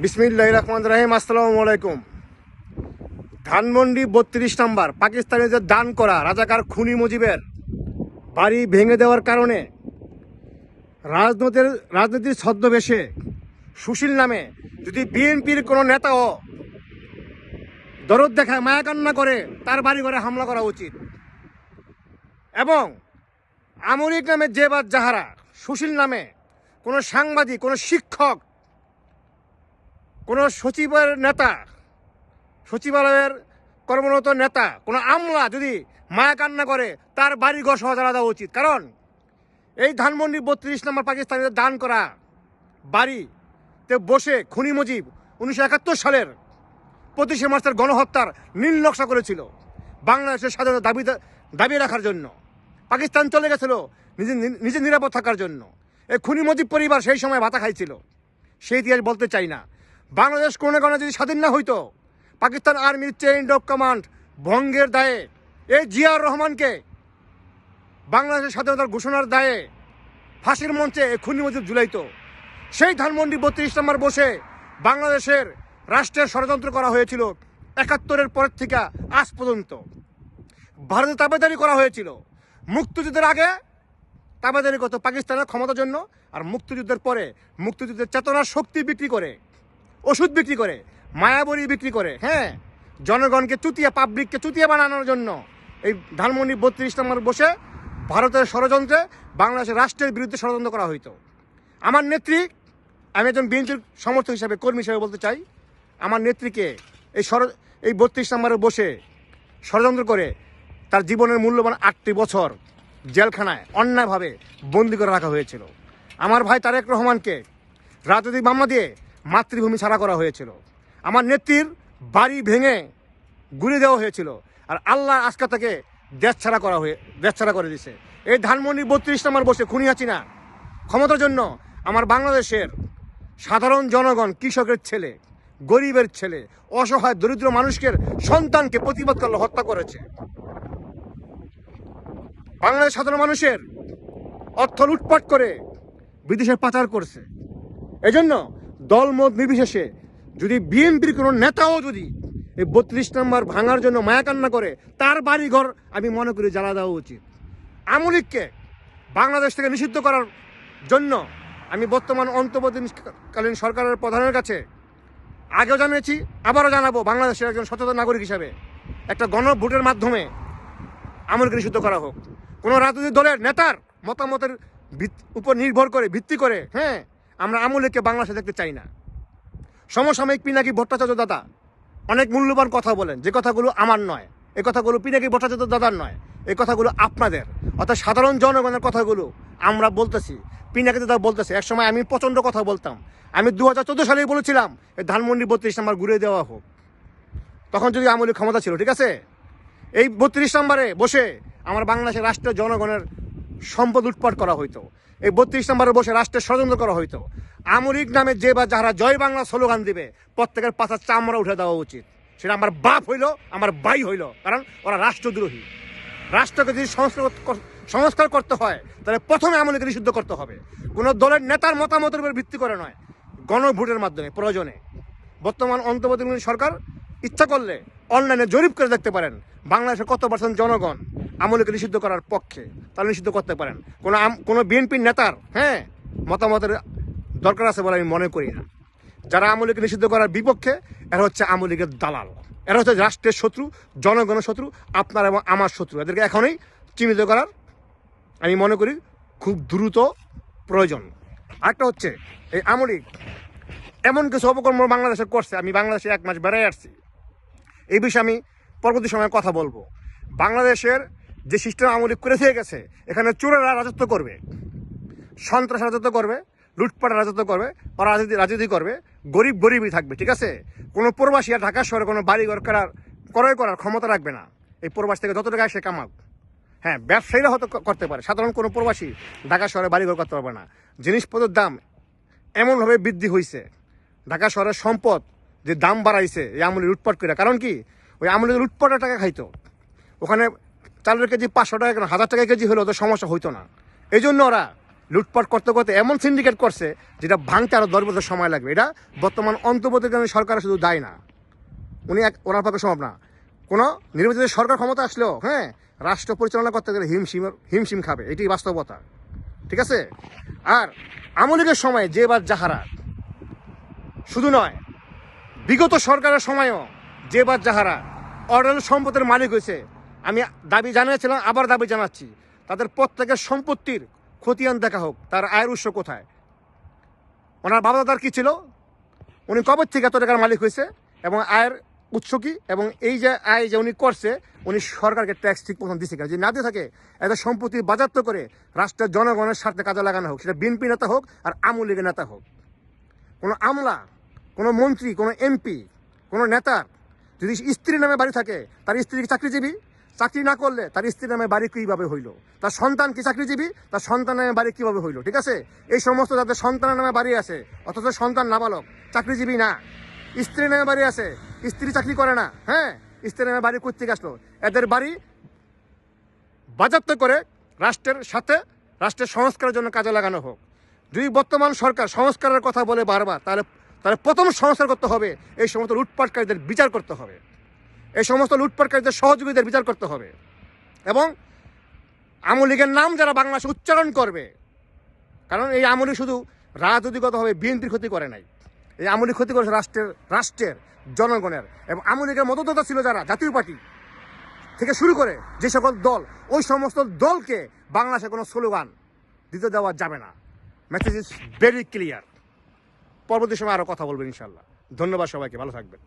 বিসমিল্লাহ রহমান রাহিম, আসসালামু আলাইকুম। ধানমন্ডি বত্রিশ নাম্বার পাকিস্তানিদের দান করা রাজাকার খুনি মুজিবের বাড়ি ভেঙে দেওয়ার কারণে রাজনীতির রাজনীতির ছদ্মবেশে সুশীল নামে যদি বিএনপির কোনো নেতাও দরদ দেখায়, মায়াকান্না করে, তার বাড়ি ঘরে হামলা করা উচিত। এবং আমরিক নামে যে বা যাহারা সুশীল নামে কোনো সাংবাদিক, কোনো শিক্ষক কোনো সচিবের নেতা, সচিবালয়ের কর্মরত নেতা, কোনো আমলা যদি মায়া কান্না করে, তার বাড়ি ঘর সহ জ্বালা দেওয়া উচিত। কারণ এই ধানমন্ডি বত্রিশ নম্বর পাকিস্তানিদের দান করা বাড়িতে বসে খুনি মুজিব উনিশশো একাত্তর সালের পঁচিশে মার্চের গণহত্যার নীল নকশা করেছিল বাংলাদেশের স্বাধীনতা দাবি দাবি রাখার জন্য। পাকিস্তান চলে গেছিল নিজে নিজে নিরাপদ থাকার জন্য। এই খুনি মুজিব পরিবার সেই সময় ভাতা খাইছিল। সেই ইতিহাস বলতে চাই না। বাংলাদেশ কোনো কোনো যদি স্বাধীন না হইতো, পাকিস্তান আর্মির চেইন অফ কমান্ড ভঙ্গের দায়ে এই জিয়াউর রহমানকে বাংলাদেশের স্বাধীনতার ঘোষণার দায়ে ফাঁসির মঞ্চে খুনি মুজিব ঝুলাইতো। সেই ধানমন্ডি বত্রিশ নম্বর বসে বাংলাদেশের রাষ্ট্রের ষড়যন্ত্র করা হয়েছিল একাত্তরের পর থেকে আজ পর্যন্ত। ভারতে তাবেদারি করা হয়েছিল। মুক্তিযুদ্ধের আগে তাবেদারি করতো পাকিস্তানের ক্ষমতার জন্য আর মুক্তিযুদ্ধের পরে মুক্তিযুদ্ধের চেতনার শক্তি বিক্রি করে ওষুধ বিক্রি করে, মায়াবরী বিক্রি করে হ্যাঁ? জনগণকে চুতিয়া পাবলিককে চুতিয়া বানানোর জন্য। এই ধানমন্ডি বত্রিশ নম্বর বসে ভারতের ষড়যন্ত্রে বাংলাদেশের রাষ্ট্রের বিরুদ্ধে ষড়যন্ত্র করা হইতো। আমার নেত্রী, আমি একজন বিএনপির সমর্থক হিসাবে, কর্মী হিসাবে বলতে চাই, আমার নেত্রীকে এই ষড়, এই বত্রিশ নম্বরে বসে ষড়যন্ত্র করে তার জীবনের মূল্যবান আটটি বছর জেলখানায় অন্যায়ভাবে বন্দি করে রাখা হয়েছিল। আমার ভাই তারেক রহমানকে রাজনৈতিক মামলা দিয়ে মাতৃভূমি ছাড়া করা হয়েছিল। আমার নেত্রীর বাড়ি ভেঙে গুলি দেওয়া হয়েছিল। আর আল্লাহ আজকা তাকে দেশ ছাড়া করা হয়ে দেশ ছাড়া করে দিছে এই ধানমন্ডি বত্রিশ নম্বর বসে খুনি আছি না। ক্ষমতার জন্য আমার বাংলাদেশের সাধারণ জনগণ, কৃষকের ছেলে, গরিবের ছেলে, অসহায়, দরিদ্র মানুষকে সন্তানকে প্রতিবাদ করলে, হত্যা করেছে। বাংলাদেশ সাধারণ মানুষের অর্থ লুটপাট করে বিদেশে পাচার করছে। এজন্য দলমত নির্বিশেষে যদি বিএনপির কোনো নেতাও যদি এই বত্রিশ নম্বর ভাঙার জন্য মায়াকান্না করে, তার বাড়ি ঘর আমি মনে করি জ্বালা দেওয়া উচিত। আমলিককে বাংলাদেশ থেকে নিষিদ্ধ করার জন্য আমি বর্তমান অন্তর্বর্তীকালীন সরকারের প্রধানের কাছে আগেও জানিয়েছি, আবারও জানাব বাংলাদেশের একজন সচেতন নাগরিক হিসাবে। একটা গণভোটের মাধ্যমে আমলকে নিষিদ্ধ করা হোক। কোনো রাজনৈতিক দলের নেতার মতামতের উপর নির্ভর করে, ভিত্তি করে হ্যাঁ আমরা আমলকে বাংলাদেশে দেখতে চাই না। সমসাময়িক পিনাকি ভট্টাচার্য দাদা? অনেক মূল্যবান কথা বলেন, যে কথাগুলো আমার নয়। এই কথাগুলো পিনাকি ভট্টাচার্য দাদার নয়, এই কথাগুলো আপনাদের। অর্থাৎ সাধারণ জনগণের কথাগুলো আমরা বলতেছি পিনাকি দাদা বলতেছে। এক সময় আমি প্রচণ্ড কথা বলতাম। আমি দু হাজার চোদ্দ সালেই বলেছিলাম, এই ধানমন্ডি বত্রিশ নাম্বার ঘুরে দেওয়া হোক। তখন যদি আমলের ক্ষমতা ছিল, ঠিক আছে? এই বত্রিশ নম্বরে বসে আমার বাংলাদেশের রাষ্ট্রের জনগণের সম্পদ উৎপাট করা হইতো। এই বত্রিশ নম্বরে বসে রাষ্ট্রের ষড়যন্ত্র করা হইতো। আমরিক নামে যে বা যারা জয় বাংলা স্লোগান দিবে, প্রত্যেকের পাশার চামড়া উঠে দেওয়া উচিত। সেটা আমার বাপ হইল, আমার বাই হইল, কারণ ওরা রাষ্ট্রদ্রোহী। রাষ্ট্রকে যদি সংস্কার সংস্কার করতে হয়, তাহলে প্রথমে আমলিকে নিষিদ্ধ করতে হবে। কোনো দলের নেতার মতামতের উপর ভিত্তি করে নয়, গণভোটের মাধ্যমে, প্রয়োজনে। বর্তমান অন্তর্বর্তীকালীন সরকার ইচ্ছা করলে, অনলাইনে জরিপ করে দেখতে পারেন, বাংলাদেশের কত পার্সেন্ট জনগণ আমলকে নিষিদ্ধ করার পক্ষে তাহলে নিষিদ্ধ করতে পারেন। কোনো কোনো বিএনপির নেতার হ্যাঁ মতামতের দরকার আছে বলে আমি মনে করি না। যারা আমলিকে নিষিদ্ধ করার বিপক্ষে, এরা হচ্ছে আমলিকের দালাল। এরা হচ্ছে রাষ্ট্রের শত্রু, জনগণের শত্রু, আপনার এবং আমার শত্রু। এদেরকে এখনই চিহ্নিত করার আমি মনে করি খুব দ্রুত প্রয়োজন। আরেকটা হচ্ছে, এই আমলিক এমন কিছু অপকর্ম বাংলাদেশে করছে, আমি বাংলাদেশে এক মাস বেড়াই আসছি। এই বিষয়ে আমি পরবর্তী সময়ে কথা বলব। বাংলাদেশের যে সিস্টেম আমলিক করে থেকে গেছে, এখানে চোরেরা রাজত্ব করবে সন্ত্রাস রাজত্ব করবে লুটপাট রাজত্ব করবে ওরা রাজনীতি রাজনীতি করবে, গরিব গরিবই থাকবে, ঠিক আছে? কোনো প্রবাসী আর ঢাকা শহরে কোনো বাড়ি ঘর করার ক্রয় করার ক্ষমতা রাখবে না। এই প্রবাস থেকে যত টাকা সে কামাক। হ্যাঁ ব্যবসায়ীরা হয়তো করতে পারে। সাধারণ কোনো প্রবাসী ঢাকা শহরে বাড়ি ঘর করতে পারবে না। জিনিসপত্রের দাম এমনভাবে বৃদ্ধি হয়েছে ঢাকা শহরের সম্পদ যে দাম বাড়াইছে, এই আমলি লুটপাট করে কারণ কি? ওই আমলি লুটপাটের টাকা খাইতো, ওখানে চালের কেজি পাঁচশো টাকা কেন? হাজার টাকা কেজি হলে ওদের সমস্যা হইতো না। এই জন্য ওরা লুটপাট করতে করতে এমন সিন্ডিকেট করছে যেটা ভাঙতে আরও দশ বছর সময় লাগবে। এটা বর্তমান অন্তর্বর্তীকালীন সরকার শুধু দায় না। উনি এক ওনার পক্ষে সম্ভব না। কোনো নির্বাচিত সরকার ক্ষমতা আসলেও হ্যাঁ রাষ্ট্র পরিচালনা করতে গেলে হিমশিম হিমশিম খাবে। এটি বাস্তবতা। ঠিক আছে? আর আমলিকের সময় যে বা যাহারা শুধু নয়, বিগত সরকারের সময়ও যে বা যাহারা অর্ডার সম্পদের মালিক হয়েছে। আমি দাবি জানিয়েছিলাম, আবার দাবি জানাচ্ছি। তাদের প্রত্যেকের সম্পত্তির খতিয়ান দেখা হোক, তার আয়ের উৎস কোথায়? ওনার বাবা দাদার কি ছিল? উনি কবে থেকে এত টাকার মালিক হয়েছে? এবং আয়ের উৎস কি? এবং এই যে আয় যে উনি করছে, উনি সরকারকে ট্যাক্স ঠিক মতন দিচ্ছে কিনা? যদি না দিয়ে থাকে এত সম্পত্তি বাজাত্ত করে রাষ্ট্রের জনগণের স্বার্থে কাজে লাগানো হোক, সেটা বিএনপি নেতা হোক আর আওয়ামী লীগের নেতা হোক। কোনো আমলা, কোনো মন্ত্রী, কোনো এমপি, কোনো নেতার যদি স্ত্রী নামে বাড়ি থাকে, তার স্ত্রী কি চাকরিজীবী? চাকরি না করলে তার স্ত্রী নামে বাড়ি কীভাবে হইল? তার সন্তান কি চাকরিজীবী? তার সন্তান নামে বাড়ি কীভাবে হইল? ঠিক আছে? এই সমস্ত যাদের সন্তানের নামে বাড়ি আছে, অথচ সন্তান নাবালক, চাকরিজীবী না স্ত্রী নামে বাড়ি আছে, স্ত্রী চাকরি করে না হ্যাঁ? স্ত্রী নামে বাড়ি করতে আসলো? এদের বাড়ি বাজাপ্ত করে রাষ্ট্রের সাথে রাষ্ট্রের সংস্কারের জন্য কাজে লাগানো হোক। যদি বর্তমান সরকার সংস্কারের কথা বলে বারবার, তাহলে তাহলে প্রথম সংস্কার করতে হবে, এই সমস্ত লুটপাটকারীদের বিচার করতে হবে। এই সমস্ত লুটপাটকারীদের সহযোগীদের বিচার করতে হবে। এবং আওয়ামী লীগের নাম যারা বাংলাদেশে উচ্চারণ করবে, কারণ এই আওয়ামী লীগ শুধু রাজনৈতিকভাবে বিএনপির ক্ষতি করে নাই। এই আওয়ামী লীগ ক্ষতি করেছে রাষ্ট্রের রাষ্ট্রের, জনগণের। এবং আওয়ামী লীগের মদতদাতা ছিল যারা, জাতীয় পার্টি থেকে শুরু করে যে সকল দল, ওই সমস্ত দলকে বাংলাদেশে কোনো স্লোগান দিতে দেওয়া যাবে না। মেসেজ ইজ ভেরি ক্লিয়ার পরবর্তী সময় আরও কথা বলবেন ইনশাল্লাহ ধন্যবাদ সবাইকে, ভালো থাকবেন।